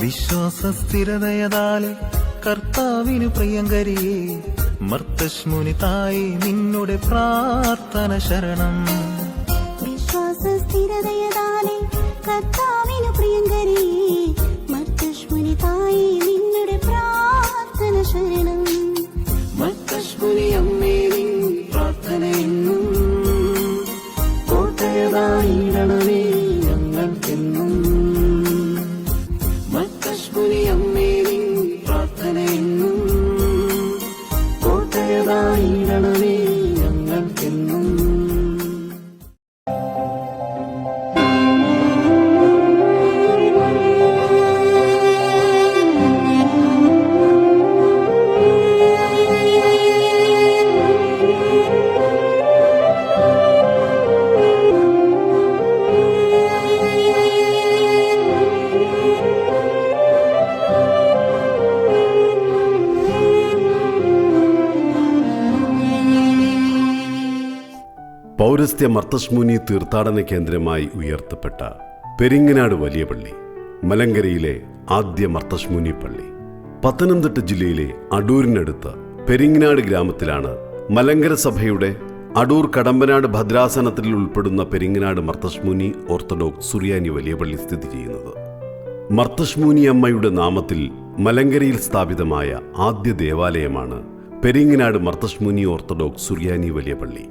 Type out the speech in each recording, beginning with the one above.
വിശ്വാസ സ്ഥിരതയതാലെ കർത്താവിനു പ്രിയങ്കരിയേ മർത്തശ്മുനി തായി നിന്നുടെ പ്രാർത്ഥന ശരണം. വിശ്വാസ സ്ഥിരതയതാലെ പൗരസ്ത്യ മർത്തശ്മുനി തീർത്ഥാടന കേന്ദ്രമായി ഉയർത്തപ്പെട്ട പെരിങ്ങനാട് വലിയ പള്ളി മലങ്കരയിലെ ആദ്യ മർത്തശ്മുനി പള്ളി. പത്തനംതിട്ട ജില്ലയിലെ അടൂരിനടുത്ത് പെരിങ്ങനാട് ഗ്രാമത്തിലാണ് മലങ്കര സഭയുടെ അടൂർ കടമ്പനാട് ഭദ്രാസനത്തിൽ ഉൾപ്പെടുന്ന പെരിങ്ങനാട് മർത്തശ്മുനി ഓർത്തഡോക്സ് സുറിയാനി വലിയ പള്ളി സ്ഥിതി ചെയ്യുന്നത്. മർത്തശ്മൂനി അമ്മയുടെ നാമത്തിൽ മലങ്കരയിൽ സ്ഥാപിതമായ ആദ്യ ദേവാലയമാണ് പെരിങ്ങനാട് മർത്തശ്മുനി ഓർത്തഡോക്സ് സുറിയാനി വലിയ പള്ളി.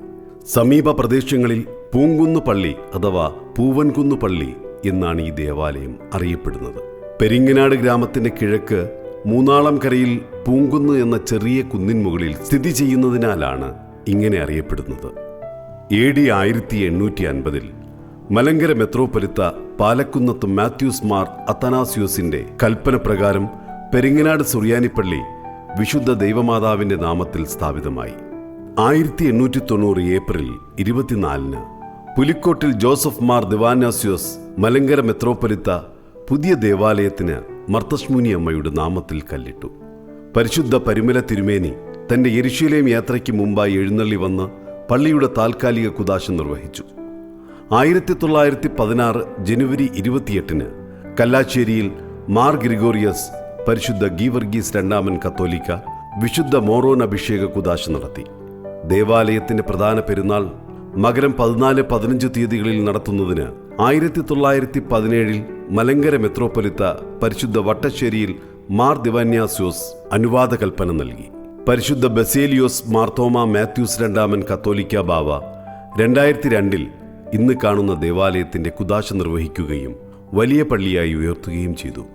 സമീപ പ്രദേശങ്ങളിൽ പൂങ്കുന്ന് പള്ളി അഥവാ പൂവൻകുന്ന് പള്ളി എന്നാണ് ഈ ദേവാലയം അറിയപ്പെടുന്നത്. പെരിങ്ങനാട് ഗ്രാമത്തിന്റെ കിഴക്ക് മൂന്നാളം കരയിൽ പൂങ്കുന്ന് എന്ന ചെറിയ കുന്നിൻ മുകളിൽ സ്ഥിതി ചെയ്യുന്നതിനാലാണ് ഇങ്ങനെ അറിയപ്പെടുന്നത്. എ ഡി ആയിരത്തി എണ്ണൂറ്റി അൻപതിൽ മലങ്കര മെത്രോപൊലിത്ത പാലക്കുന്നത്ത് മാത്യൂസ് മാർ അത്തനാസ്യൂസിന്റെ കൽപ്പന പ്രകാരം പെരിങ്ങനാട് സുറിയാനിപ്പള്ളി വിശുദ്ധ ദൈവമാതാവിന്റെ നാമത്തിൽ സ്ഥാപിതമായി. ആയിരത്തി എണ്ണൂറ്റി തൊണ്ണൂറ് ഏപ്രിൽ ഇരുപത്തിനാലിന് പുലിക്കോട്ടിൽ ജോസഫ് മാർ ദിവാനാസ്യോസ് മലങ്കര മെത്രോപൊലിത്ത പുതിയ ദേവാലയത്തിന് മർത്തശ്മുനി അമ്മയുടെ നാമത്തിൽ കല്ലിട്ടു. പരിശുദ്ധ പരിമല തിരുമേനി തന്റെ യെരുശലേം യാത്രയ്ക്ക് മുമ്പായി എഴുന്നള്ളി വന്ന് പള്ളിയുടെ താൽക്കാലിക കുദാശ നിർവഹിച്ചു. ആയിരത്തി തൊള്ളായിരത്തി പതിനാറ് ജനുവരി ഇരുപത്തിയെട്ടിന് കല്ലാച്ചേരിയിൽ മാർ ഗ്രിഗോറിയസ് പരിശുദ്ധ ഗീവർഗീസ് രണ്ടാമൻ കത്തോലിക്ക വിശുദ്ധ മോറോൻ അഭിഷേക കുദാശ നടത്തി. ദേവാലയത്തിന്റെ പ്രധാന പെരുന്നാൾ മകരം പതിനാല് പതിനഞ്ച് തീയതികളിൽ നടത്തുന്നതിന് ആയിരത്തി തൊള്ളായിരത്തി പതിനേഴിൽ മലങ്കര മെത്രോപ്പൊലിത്ത പരിശുദ്ധ വട്ടശ്ശേരിയിൽ മാർ ദിവാന്യാസ്യോസ് അനുവാദ കൽപ്പന നൽകി. പരിശുദ്ധ ബസേലിയോസ് മാർത്തോമ മാത്യൂസ് രണ്ടാമൻ കത്തോലിക്ക ബാവ രണ്ടായിരത്തി രണ്ടിൽ ഇന്ന് കാണുന്ന ദേവാലയത്തിന്റെ കുദാശ നിർവഹിക്കുകയും വലിയ പള്ളിയായി ഉയർത്തുകയും ചെയ്തു.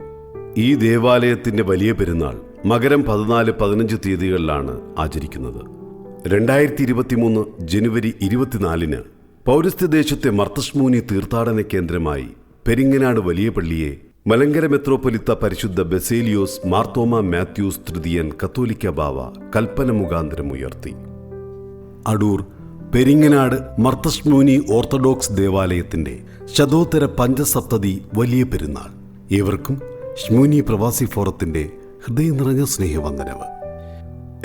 ഈ ദേവാലയത്തിന്റെ വലിയ പെരുന്നാൾ മകരം പതിനാല് പതിനഞ്ച് തീയതികളിലാണ് ആചരിക്കുന്നത്. രണ്ടായിരത്തി ഇരുപത്തിമൂന്ന് ജനുവരി ഇരുപത്തിനാലിന് പൗരസ്ത്യദേശത്തെ മർത്തശ്മൂനി തീർത്ഥാടന കേന്ദ്രമായി പെരിങ്ങനാട് വലിയ പള്ളിയെ മലങ്കര മെത്രോപൊലിത്ത പരിശുദ്ധ ബസേലിയോസ് മാർത്തോമ മാത്യൂസ് തൃതീയൻ കത്തോലിക്ക ബാവ കൽപ്പന മുഖാന്തരം ഉയർത്തി. അടൂർ പെരിങ്ങനാട് മർത്തശ്മൂനി ഓർത്തഡോക്സ് ദേവാലയത്തിന്റെ ശതോത്തര പഞ്ചസപ്തതി വലിയ പെരുന്നാൾ. ഏവർക്കും ശ്മൂനി പ്രവാസി ഫോറത്തിന്റെ ഹൃദയം നിറഞ്ഞ സ്നേഹവന്ദനവ്.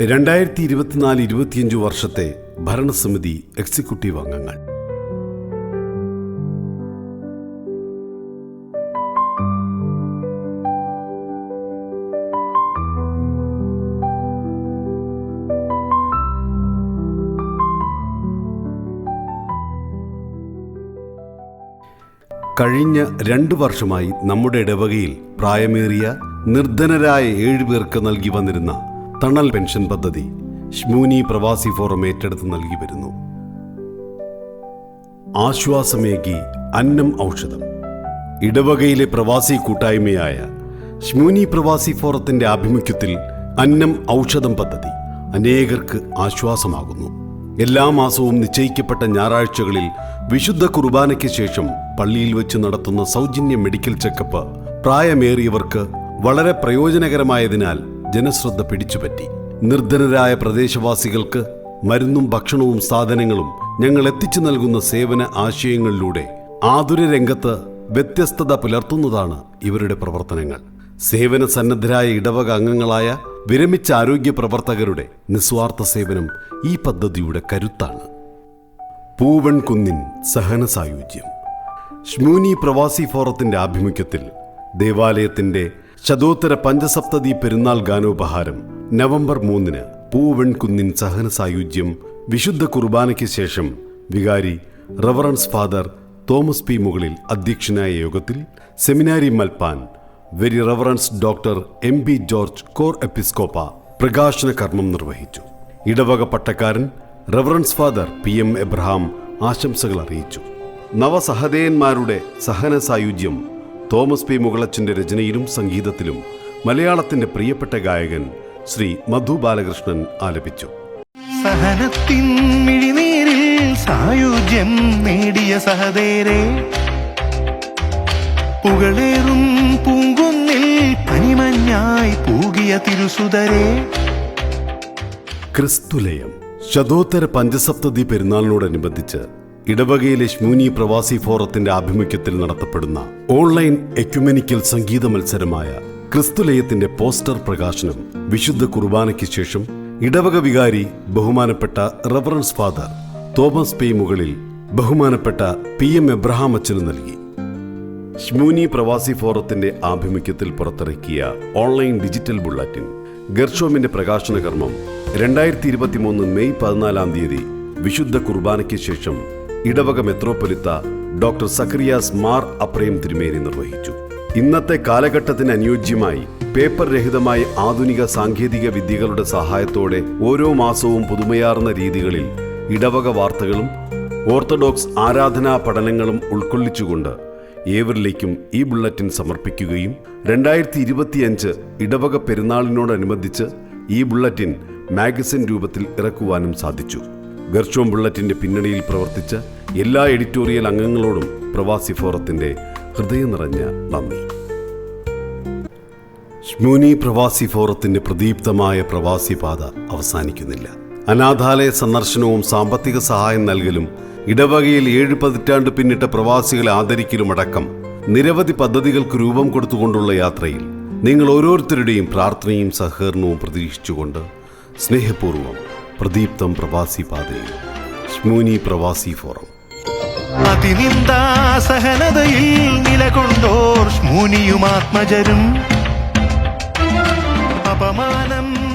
രണ്ടായിരത്തി ഇരുപത്തിനാല് ഇരുപത്തിയഞ്ച് വർഷത്തെ ഭരണസമിതി എക്സിക്യൂട്ടീവ് അംഗങ്ങൾ. കഴിഞ്ഞ രണ്ടു വർഷമായി നമ്മുടെ ഇടവകയിൽ പ്രായമേറിയ നിർധനരായ ഏഴുപേർക്ക് നൽകി വന്നിരുന്ന തണൽ പെൻഷൻ പദ്ധതി ഷ്മൂനി പ്രവാസി ഫോറം ഏറ്റെടുത്ത് നൽകി വരുന്നു. ആശ്വാസമേകി അന്നം ഔഷധം. ഇടവകയിലെ പ്രവാസി കൂട്ടായ്മയായ ഷ്മൂനി പ്രവാസി ഫോറത്തിന്റെ ആഭിമുഖ്യത്തിൽ അന്നം ഔഷധം പദ്ധതി അനേകർക്ക് ആശ്വാസമാകുന്നു. എല്ലാ മാസവും നിശ്ചയിക്കപ്പെട്ട ഞായറാഴ്ചകളിൽ വിശുദ്ധ കുർബാനയ്ക്ക് ശേഷം പള്ളിയിൽ വെച്ച് നടത്തുന്ന സൗജന്യ മെഡിക്കൽ ചെക്കപ്പ് പ്രായമേറിയവർക്ക് വളരെ പ്രയോജനകരമായതിനാൽ ജനശ്രദ്ധ പിടിച്ചുപറ്റി. നിർധനരായ പ്രദേശവാസികൾക്ക് മരുന്നും ഭക്ഷണവും സാധനങ്ങളും ഞങ്ങൾ എത്തിച്ചു നൽകുന്ന സേവന ആശയങ്ങളിലൂടെ ആതുര രംഗത്ത് വ്യത്യസ്തത പുലർത്തുന്നതാണ് ഇവരുടെ പ്രവർത്തനങ്ങൾ. സേവന സന്നദ്ധരായ ഇടവക അംഗങ്ങളായ വിരമിച്ച ആരോഗ്യ പ്രവർത്തകരുടെ നിസ്വാർത്ഥ സേവനം ഈ പദ്ധതിയുടെ കരുത്താണ്. പൂവൻ കുന്നിൻ സഹന സായുജ്യം. ഷ്മൂനി പ്രവാസി ഫോറത്തിന്റെ ആഭിമുഖ്യത്തിൽ ദേവാലയത്തിന്റെ ശതോത്തര പഞ്ചസപ്തതി പെരുന്നാൾ ഗാനോപഹാരം നവംബർ മൂന്നിന് പൂവെൺകുന്നിൻ സഹന സായുജ്യം വിശുദ്ധ കുർബാനയ്ക്ക് ശേഷം വികാരി റവറൻസ് ഫാദർ തോമസ് പി മുകളിൽ അധ്യക്ഷനായ യോഗത്തിൽ seminary Malpan very reverend doctor M B George Cor Episcopa പ്രകാശന കർമ്മം നിർവഹിച്ചു. ഇടവക പട്ടക്കാരൻ reverend father P M Abraham ആശംസകൾ അറിയിച്ചു. നവസഹദേയന്മാരുടെ സഹന സായുജ്യം തോമസ് പി. മുകളച്ചന്റെ രചനയിലും സംഗീതത്തിലും മലയാളത്തിന്റെ പ്രിയപ്പെട്ട ഗായകൻ ശ്രീ മധു ബാലകൃഷ്ണൻ ആലപിച്ചു. സഹനത്തിൻ മിഴിനീരിൽ സായുജ്യം നേടിയ സഹദേരെ. പുകളേറും പൂങ്കുന്നിൽ പനിമഞ്ഞായി പൂകിയ തിരുസുതരെ. ക്രിസ്തുലയം ശതോത്തര പഞ്ചസപ്തതി പെരുന്നാളിനോടനുബന്ധിച്ച് ഇടവകയിലെ ശ്മൂനി പ്രവാസി ഫോറത്തിന്റെ ആഭിമുഖ്യത്തിൽ നടത്തപ്പെടുന്ന ഓൺലൈൻ എക്യുമെനിക്കൽ സംഗീത മത്സരമായ ക്രിസ്തുലയത്തിന്റെ പോസ്റ്റർ പ്രകാശനം വിശുദ്ധ കുർബാനയ്ക്ക് ശേഷം ഇടവക വികാരി ബഹുമാനപ്പെട്ട റവറൻസ് ഫാദർ തോമസ് പി മുകളിൽ ബഹുമാനപ്പെട്ട പി എം എബ്രഹാം അച്ഛന് നൽകി. ഷ്മൂനി പ്രവാസി ഫോറത്തിന്റെ ആഭിമുഖ്യത്തിൽ പുറത്തിറക്കിയ ഓൺലൈൻ ഡിജിറ്റൽ ബുള്ളറ്റിൻ ഗർഷോമിന്റെ പ്രകാശന കർമ്മം രണ്ടായിരത്തി ഇരുപത്തിമൂന്ന് മെയ് പതിനാലാം തീയതി വിശുദ്ധ കുർബാനയ്ക്ക് ശേഷം ഇടവക മെത്രോപ്പൊലിത്ത ഡോക്ടർ സക്രിയാസ് മാർ അപ്രേം തിരുമേനി നിർവഹിച്ചു. ഇന്നത്തെ കാലഘട്ടത്തിന് അനുയോജ്യമായി പേപ്പർ രഹിതമായി ആധുനിക സാങ്കേതിക വിദ്യകളുടെ സഹായത്തോടെ ഓരോ മാസവും പുതുമയാർന്ന രീതികളിൽ ഇടവക വാർത്തകളും ഓർത്തഡോക്സ് ആരാധനാ പഠനങ്ങളും ഉൾക്കൊള്ളിച്ചുകൊണ്ട് ഏവരിലേക്കും ഈ ബുള്ളറ്റിൻ സമർപ്പിക്കുകയും രണ്ടായിരത്തി ഇരുപത്തിയഞ്ച് ഇടവക പെരുന്നാളിനോടനുബന്ധിച്ച് ഈ ബുള്ളറ്റിൻ മാഗസിൻ രൂപത്തിൽ ഇറക്കുവാനും സാധിച്ചു. ഗർഷോം ബുള്ളറ്റിന്റെ പിന്നണിയിൽ പ്രവർത്തിച്ച എല്ലാ എഡിറ്റോറിയൽ അംഗങ്ങളോടും പ്രവാസി ഫോറത്തിന്റെ ഹൃദയം നിറഞ്ഞ നന്ദി. ഷ്മൂനി പ്രവാസി ഫോറത്തിന്റെ പ്രദീപ്തമായ പ്രവാസി പാത അവസാനിക്കുന്നില്ല. അനാഥാലയ സന്ദർശനവും സാമ്പത്തിക സഹായം നൽകലും ഇടവകയിൽ ഏഴ് പതിറ്റാണ്ട് പിന്നിട്ട പ്രവാസികളെ ആദരിക്കലുമടക്കം നിരവധി പദ്ധതികൾക്ക് രൂപം കൊടുത്തുകൊണ്ടുള്ള യാത്രയിൽ നിങ്ങൾ ഓരോരുത്തരുടെയും പ്രാർത്ഥനയും സഹകരണവും പ്രതീക്ഷിച്ചുകൊണ്ട് സ്നേഹപൂർവം പ്രദീപ്തം പ്രവാസി പാതയിൽ സ്മൂനി പ്രവാസി ഫോറം. അതിനിന്ദാസഹനതയിൽ നിലകൊണ്ടോർ സ്മൂനിയും ആത്മജരും. അപമാനം